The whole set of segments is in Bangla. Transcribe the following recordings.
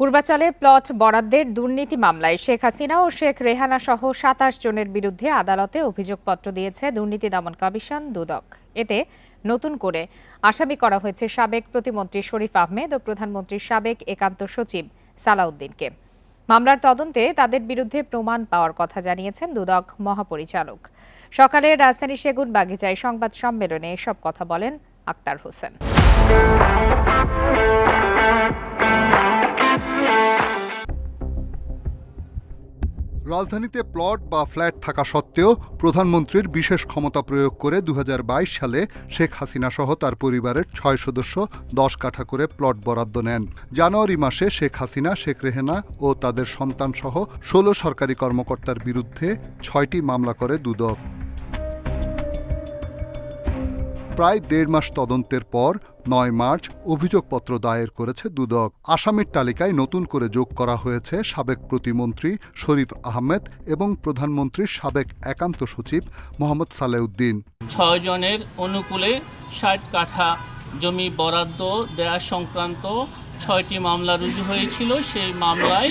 পূর্বাচলে প্লট বরাদ্দের দুর্নীতি মামলায় শেখ হাসিনা ও শেখ রেহানা সহ সাতাশ জনের বিরুদ্ধে আদালতে অভিযোগপত্র দিয়েছে দুর্নীতি দমন কমিশন দুদক। এতে নতুন করে আসামি করা হয়েছে সাবেক প্রতিমন্ত্রী শরীফ আহমেদ ও প্রধানমন্ত্রীর সাবেক একান্ত সচিব সালাউদ্দিনকে। মামলার তদন্তে তাদের বিরুদ্ধে প্রমাণ পাওয়ার কথা জানিয়েছেন দুদক মহাপরিচালক। সকালে রাজধানী সেগুন বাগিচায় সংবাদ সম্মেলনে এসব কথা বলেন আক্তার হোসেন। রাজধানীতে প্লট বা ফ্ল্যাট থাকা সত্ত্বেও প্রধানমন্ত্রীর বিশেষ ক্ষমতা প্রয়োগ করে দু হাজার বাইশ সালে শেখ হাসিনা সহ তার পরিবারের ছয় সদস্য দশ কাঠা করে প্লট বরাদ্দ নেন। জানুয়ারি মাসে শেখ হাসিনা, শেখ রেহেনা ও তাদের সন্তান সহ ষোলো সরকারি কর্মকর্তার বিরুদ্ধে ছয়টি মামলা করে দুদক। প্রায় দেড় মাস তদন্তের পর নয় মার্চ অভিযোগপত্র দায়ের করেছে দুদক। আসামির তালিকায় নতুন করে যোগ করা হয়েছে সাবেক প্রতিমন্ত্রী শরীফ আহমেদ এবং প্রধানমন্ত্রীর সাবেক একান্ত সচিব মোহাম্মদ সালেউদ্দিন। ছয় জনের অনুকূলে ষাট কাঠা জমি বরাদ্দ দেয়া সংক্রান্ত ছয়টি মামলা রুজু হয়েছিল। সেই মামলায়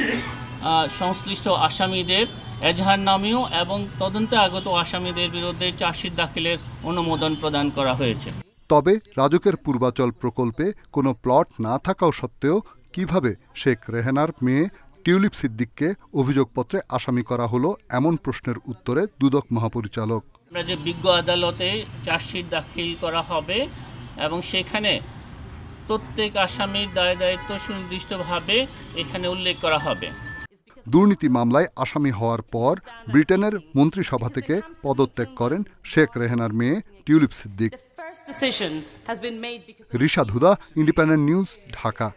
সংশ্লিষ্ট আসামিদের এজাহারনামীয় এবং তদন্তে আগত আসামিদের বিরুদ্ধে চার্জশিট দাখিলের অনুমোদন প্রদান করা হয়েছে। তবে রাজকের পূর্বাচল প্রকল্পে কোনো প্লট না থাকাও সত্ত্বেও কীভাবে শেখ রেহেনার মেয়ে টিউলিপ সিদ্দিককে অভিযোগপত্রে আসামি করা হলো এমন প্রশ্নের উত্তরে দুদক মহাপরিচালক। আমরা যে বিজ্ঞ আদালতে চার্জশিট দাখিল করা হবে এবং সেখানে প্রত্যেক আসামির দায় দায়িত্ব সুনির্দিষ্টভাবে এখানে উল্লেখ করা হবে। দুর্নীতি মামলায় আসামি হওয়ার পর ব্রিটেনের মন্ত্রিসভা থেকে পদত্যাগ করেন শেখ রেহেনার মেয়ে Tulip Siddique. Rishad Huda independent news Dhaka.